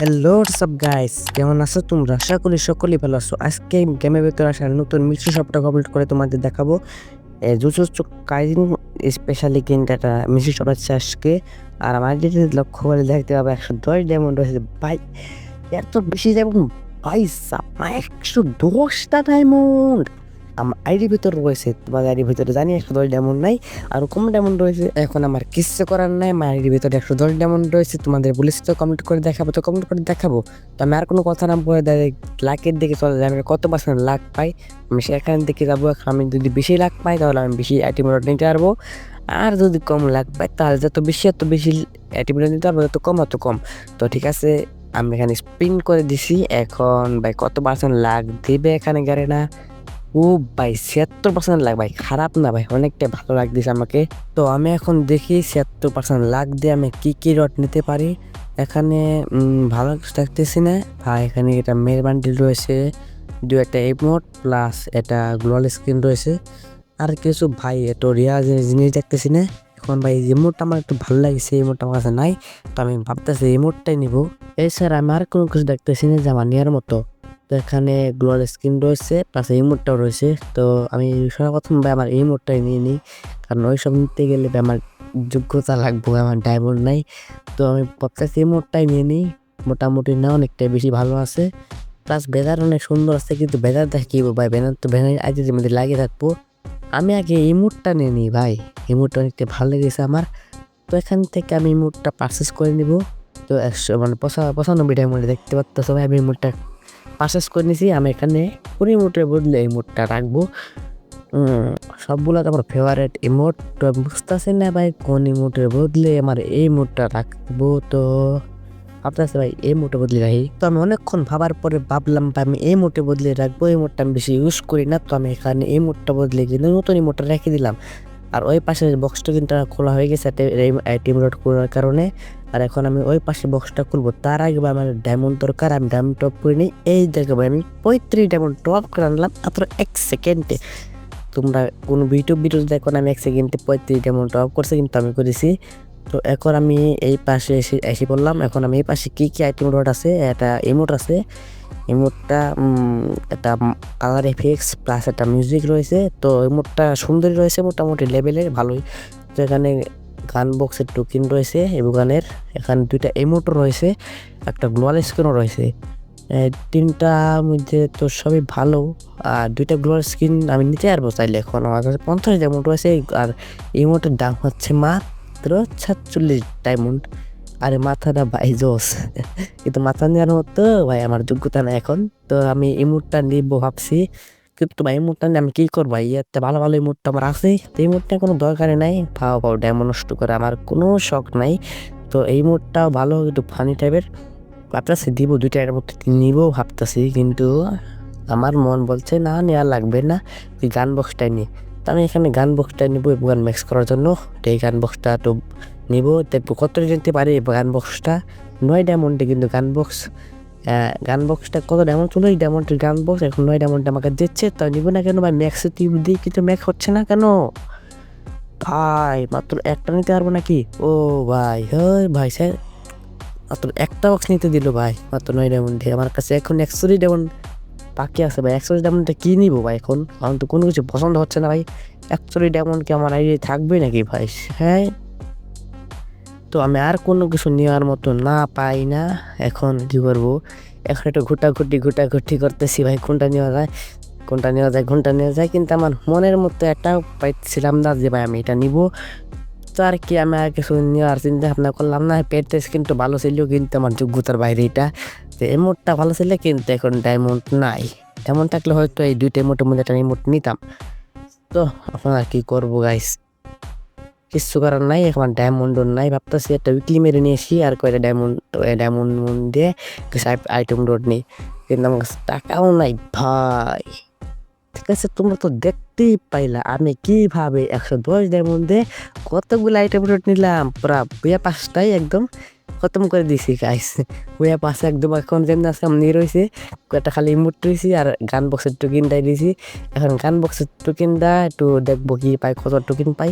Hello সব guys কেমন আছো তোমরা? আশা করি সকলেই ভালো আছো। আজকে গেমের ভেতরে আসার নতুন মিষ্টি সবটা কমপ্লিট করে তোমাদের দেখাবো। জুচুচু কাইজিন স্পেশালি গেমটা মিষ্টি সব আছে আজকে। আর যদি লক্ষ্য করে দেখতে পাবো, একশো দশ ডায়মন্ড রয়েছে। ভাই, এত বেশি ডায়মন্ড ভাই একশো দশটা ডায়মন্ড আমার আইডির ভিতর রয়েছে তোমার আইডির ভিতরে জানি একশো দশ ডায়মন্ড নাই, আর কম ডায়মন্ড রয়েছে, এখন আমার কিচ্ছু করার নাই, আমার আইডির ভিতরে একশো দশ ডায়মন্ড রয়েছে, তোমাদের বলেছি তো কমেন্ট করে দেখাবো তো কমেন্ট করে দেখাবো। তো আমি আর কোনো কথা না বলে ডাইরেক্ট লাখের দিকে চলে যাই, আমি কত পার্সেন্ট লাখ পাই, আমি সেখান থেকে যাব আমি যদি বেশি লাখ পাই, তাহলে আমি বেশি আইটেম নিতে পারব। আর যদি কম লাখ পাই, তাহলে যত বেশি এত বেশি আইটেম নিতে পারব, যত কম, অত কম। তো ঠিক আছে, আমি এখানে স্পিন করে দিছি, এখন ভাই কত পার্সেন্ট লাখ দেবে এখানে গাড়ি না ও ভাই, ছিয়াত্তর পার্সেন্ট লাখ ভাই, খারাপ না ভাই, অনেকটা ভালো লাগতেছে আমাকে। তো আমি এখন দেখি ছিয়াত্তর পার্সেন্ট লাখ দিয়ে আমি কি কি রড নিতে পারি। এখানে ভালো কিছু দেখতেছি না। ভাই এখানে এটা মেয়ের বান্ডিল রয়েছে, দু একটা এমোট প্লাস এটা গ্লোয়াল স্ক্রিন রয়েছে। আর কিছু ভাই, এত রিয়াজ জিনিস দেখতেছি না। এখন ভাই ইমোটটা আমার একটু ভালো লাগছে, এই ইমোটটা আমার কাছে নাই। তো আমি ভাবতেছি ইমোটটাই নিব। এছাড়া আমি আর কোনো কিছু দেখতেছি না, যে আমার নেওয়ার মতো। তো এখানে গ্লোয়াল স্ক্রিন রয়েছে প্লাস এই মোডটাও রয়েছে। তো আমি সর্বপ্রথম আমার এই মোডটাই নিয়ে নিই, কারণ ওই সব নিতে গেলে আমার যোগ্যতা লাগবে আমার ডায়মন্ড নাই। তো আমি ভাবতেছি এই মোডটাই নিয়ে নিই, মোটামুটি না, অনেকটাই বেশি ভালো আছে। প্লাস বেজার অনেক সুন্দর আছে, কিন্তু বেজার দেখে কি ভাই বেজার তো বেজার আইডির মধ্যে লাগিয়ে থাকব। আমি আগে এই মুডটা নিয়ে নিই ভাই, এই মুডটা অনেকটা ভালো লেগেছে আমার। তো এখান থেকে আমি এই মুডটা পারচেস করে নিব। তো একশো মানে পঁচা- পঁচানব্বই ডায়মন্ডে দেখতে পাচ্ছ ভাই, আমি এই মুডটা পারচেস করে নিয়েছি আমি এখানে কুড়ি মুটের বদলে এই মুটটা রাখব। সবগুলো আমার ফেভারেট ইমোট তো বুঝতেছি না ভাই, কোন ইমোটের বদলে আমার এই মুটটা রাখব তো? ভাবতেছে ভাই, এই মোটে বদলে রাখি। তো আমি অনেকক্ষণ ভাবার পরে ভাবলাম ভাই, আমি এই মোটে বদলে রাখব, এই মোটটা আমি বেশি ইউজ করি না, তো আমি এখানে এই মোটটা বদলে কিন্তু নতুন এই মোটটা রেখে দিলাম। আর ওই পাশে বক্সটা কিন্তু খোলা হয়ে গেছে টিম রোড করার কারণে। আর এখন আমি ওই পাশে বক্সটা খুলবো। তার আগে আমার ডায়মন্ড দরকার, আমি ডায়মন্ড টপ করে নিই। এই দেখো আমি পঁয়ত্রিশ ডায়মন্ড টপ করে আনলাম মাত্র এক সেকেন্ডে তোমরা কোনো ভিডিও ভিডিও দেখো আমি এক সেকেন্ডে পঁয়ত্রিশ ডায়মন্ড টপ করছে, কিন্তু আমি করেছি। তো এখন আমি এই পাশে এসে এসে পড়লাম। এখন আমি এই পাশে কী কী আইটেম রোড আছে, একটা ইমোট আছে। ইমোটটা একটা কালার এফেক্টস প্লাস একটা মিউজিক রয়েছে। তো ইমোটটা সুন্দরই রয়েছে, মোটামুটি লেভেলের ভালোই। তো এখানে গান বক্সের টোকেন রয়েছে এবং গানের এখানে দুইটা এমোটও রয়েছে, একটা গ্লোয়াল স্ক্রিনও রয়েছে। তিনটা মধ্যে তো সবই ভালো, আর দুইটা গ্লোয়াল স্ক্রিন আমি নিতে পারব চাইলে এখন। আমার কাছে পঞ্চাশ ডায়মন্ড রয়েছে, আর ইমোটের দাম হচ্ছে মাত্র সাতচল্লিশ ডায়মন্ড আরে মাথাটা ভাই জোস। কিন্তু মাথা নেওয়ার মতো ভাই আমার যোগ্যতা না এখন, তো আমি ইমোটটা নিবো ভাবছি কিন্তু ইমোটটা নিয়ে আমি কী করব ইয়াতে ভালো ভালো ইমোটটা আমার আছে। তো এই মুডটা কোনো দরকারই নাই। পাও পাও ডায়মন্ড নষ্ট করে আমার কোনো শখ নাই। তো এই মুডটাও ভালো একটু ফানি টাইপের ভাবতেছি, দিব দুইটা এর মধ্যে নিবো ভাবতেছি। কিন্তু আমার মন বলছে, না নেওয়া লাগবে না। তুই গান বক্সটাই নিয়ে তো আমি এখানে গান বক্সটা নিবো গান মিক্স করার জন্য। তো এই গান বক্সটা তো নিব। দেখব কত জানতে পারি এই গান বক্সটা নয় ডায়মন্ডে কিন্তু গান বক্স গান বক্সটা কত ডায়মন্ড এই ডায়মন্ডের গান বক্স এখন নয় ডায়মন্ড আমাকে দিচ্ছে, তো নিব না কেন? ভাই ম্যাক্সে টিপ দিই, কিন্তু ম্যাক্স হচ্ছে না কেন? ভাই, মাত্র একটা নিতে পারব নাকি? ও ভাই, হয়, ভাই, স্যার। মাত্র একটা বক্স নিতে দিল, ভাই, মাত্র নয় ডায়মন্ডে আমার কাছে এখন একশোটি ডায়মন্ড বাকি আছে, ভাই। একশোটি ডায়মন্ডটা কী নিব, ভাই, এখন? আমার তো কোনো কিছু পছন্দ হচ্ছে না, ভাই। একশোটি ডায়মন্ড কি আমার আইডিয়া থাকবে নাকি, ভাই? হ্যাঁ তো আমি আর কোনো কিছু নেওয়ার মতো না পাই না। এখন কী করব? এখন একটু ঘুটাঘুটি ঘুটাঘুটি করতেছি ভাই, কোনটা নেওয়া যায়? কোনটা নেওয়া যায়, কোনটা নেওয়া যায়? কিন্তু আমার মনের মতো একটা পাইছিলাম না যে ভাই আমি এটা নিব। তো আর কি, আমি আর কিছু নেওয়ার চিন্তা ভাবনা করলাম না। পেটেস কিন্তু ভালো ছিল, কিন্তু আমার যোগ্যতার বাইরে এটা। তো এমোটটা ভালো ছিল, কিন্তু এখন ডায়মন্ড নাই। ডায়মন্ড থাকলে হয়তো এই দুইটা এমোটের মধ্যে একটা এমোট নিতাম। তো এখন আর কি করব গাইস কিচ্ছু করার নাই, এখন ডায়মন্ডও নাই, ভাবতেছি একটা উইকলি মেরে নিয়েছি আর কয়টা ডায়মন্ড ডায়মন্ড মন দিয়ে কিছু আইটেম রোড নেই। কিন্তু আমার কাছে টাকাও নাই, ভাই। ঠিক আছে, তোমরা তো দেখতেই পাইলা, আমি কীভাবে একশো দশ ডায়মন্ড দিয়ে কতগুলো আইটেম রোড নিলাম। পুরা বুয়া পাঁচটাই একদম খতম করে দিছি গাইস বুয়া পাশে একদম এখন যেমন আছে, আমি রয়েছে। একটা খালি ইমোট রয়েছি আর গান বক্সের টোকেনটাই দিয়েছি। এখন গান বক্সের টোকেনটা একটু দেখব কি পাই, কত টোকেন পাই।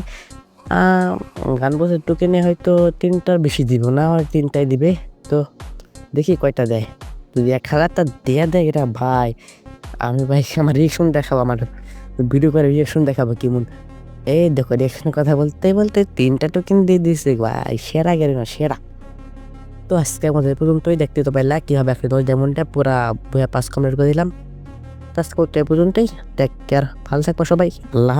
গান বক্সের টোকেনে হয়তো তিনটার বেশি দিব, না হয় তিনটাই দিবে। তো দেখি কয়টা দেয়। যদি এক হাজারটা দেয়া দেয়, এটা ভাই, আমি ভাই আমার রিয়েকশন দেখাবো, আমার ভিডিও করে রিয়েকশন দেখাবো কেমন। এই দেখো রিয়েকশনের কথা বলতে বলতে তিনটা টোকেন দিয়ে দিয়েছে, ভাই, সেরা গেল না, সেরা। তো আজকে আমাদের পর্যন্তই, দেখতে তো পাইলা কীভাবে আপনি দশ যেমনটা পুরা বইয়া পাস কমপ্লিট করে দিলাম। তো আজকে পর্যন্তই টেক কেয়ার ভালো থাকব সবাই, আল্লাহ